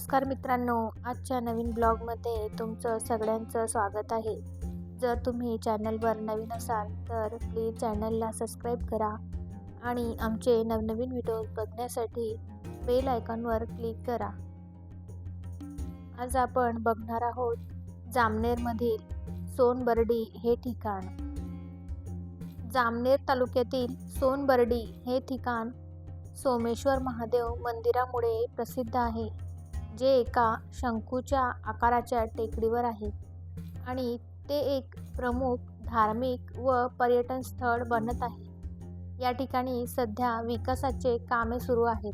नमस्कार मित्रांनो आजच्या नवीन ब्लॉगमध्ये तुमचं सगळ्यांचं स्वागत आहे. जर तुम्ही चॅनलवर नवीन असाल तर प्लीज चॅनलला सबस्क्राईब करा आणि आमचे नवनवीन व्हिडिओ बघण्यासाठी बेल आयकॉनवर क्लिक करा. आज आपण बघणार आहोत जामनेरमधील सोनबर्डी हे ठिकाण. जामनेर तालुक्यातील सोनबर्डी हे ठिकाण सोमेश्वर महादेव मंदिरामुळे प्रसिद्ध आहे. जे एका शंकूच्या आकाराच्या टेकडीवर आहे. आणि ते एक प्रमुख धार्मिक व पर्यटन स्थळ बनत आहे. या ठिकाणी सध्या विकासाचे कामे सुरू आहेत.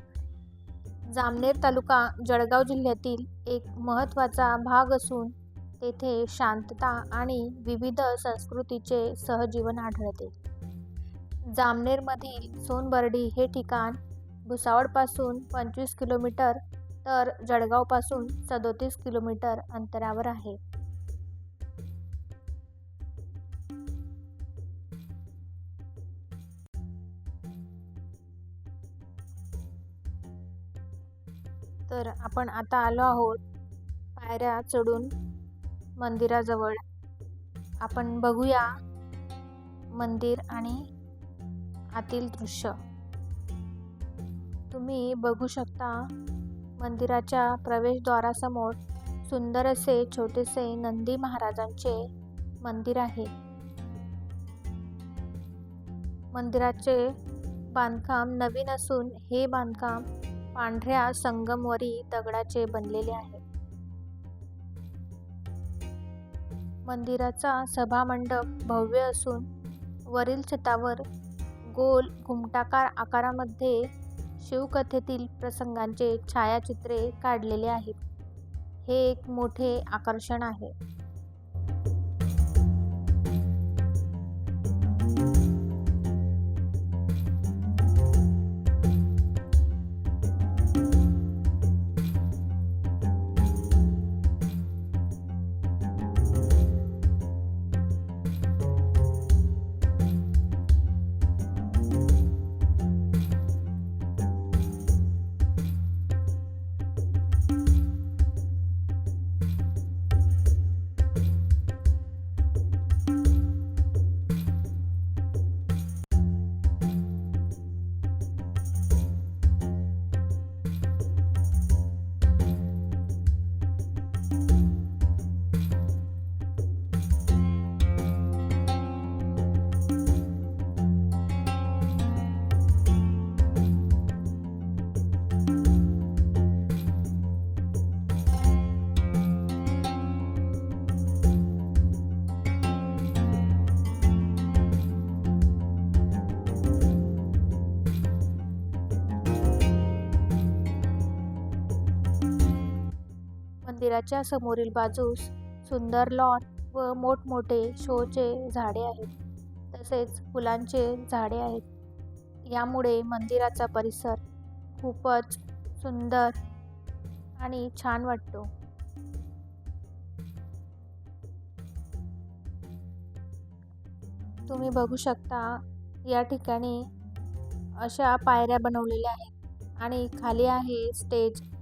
जामनेर तालुका जळगाव जिल्ह्यातील एक महत्त्वाचा भाग असून तेथे शांतता आणि विविध संस्कृतीचे सहजीवन आढळते. जामनेरमधील सोनबर्डी हे ठिकाण भुसावळपासून पंचवीस किलोमीटर तर जळगावपासून सदोतीस किलोमीटर अंतरावर आहे. तर आपण आता आलो आहोत पायऱ्या चढून मंदिराजवळ. आपण बघूया मंदिर आणि आतील दृश्य. तुम्ही बघू शकता मंदिराच्या प्रवेशद्वारासमोर सुंदर असे छोटेसे नंदी महाराजांचे मंदिर आहे. मंदिराचे बांधकाम नवीन असून हे बांधकाम पांढऱ्या संगमवरी दगडाचे बनलेले आहे. मंदिराचा सभामंडप भव्य असून वरील छतावर गोल घुमटाकार आकारामध्ये शिवकथेतील प्रसंगांचे छायाचित्रे काढलेले आहेत. हे एक मोठे आकर्षण आहे. मंदिराच्या समोरील बाजूस सुंदर लॉन व मोठमोठे शोचे झाडे आहेत. तसेच फुलांचे झाडे आहेत. यामुळे मंदिराचा परिसर खूपच सुंदर आणि छान वाटतो. तुम्ही बघू शकता या ठिकाणी अशा पायऱ्या बनवलेल्या आहेत आणि खाली आहे स्टेज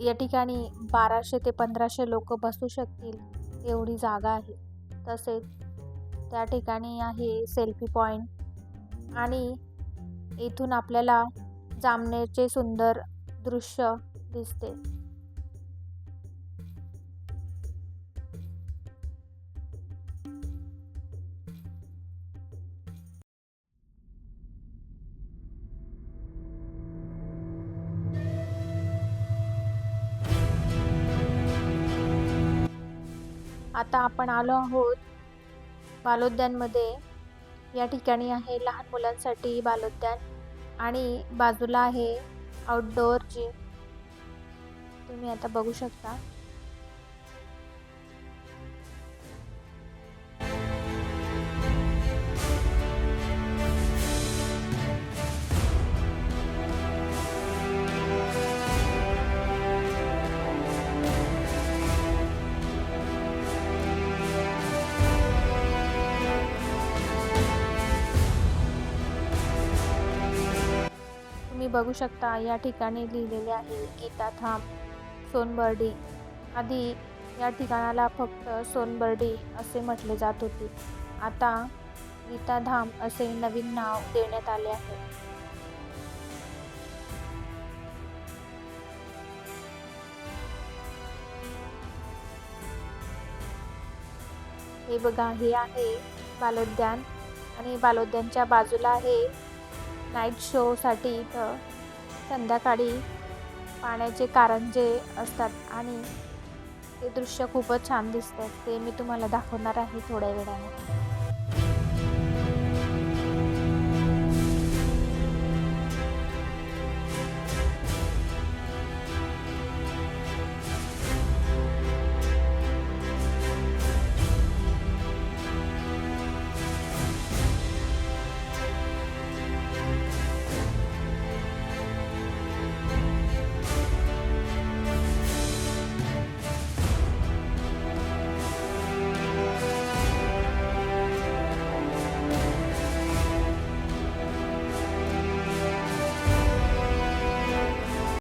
या ठिकाणी बाराशे ते पंधराशे लोक बसू शकतील एवढी जागा आहे. तसेच त्या ठिकाणी आहे सेल्फी पॉईंट आणि इथून आपल्याला जामनेरचे सुंदर दृश्य दिसते. आता आपण आलो आहोत बालोद्यानमध्ये. या ठिकाणी आहे लहान मुलांसाठी बालोद्यान आणि बाजूला आहे आउटडोअर जिम तुम्ही आता बघू शकता. तुम्ही बघू शकता या ठिकाणी लिहिलेले आहे गीता धाम सोनबर्डी. आधी या ठिकाणाला फक्त सोनबर्डी असे म्हटले जात होते. आता गीताधाम असे नवीन नाव देण्यात आले आहे. हे बघा हे आहे बालोद्यान आणि बालोद्यानच्या बाजूला आहे नाईट शोसाठी इथं संध्याकाळी पाण्याचे कारंजे असतात आणि ते दृश्य खूपच छान दिसतात ते मी तुम्हाला दाखवणार आहे थोड्या वेळाने.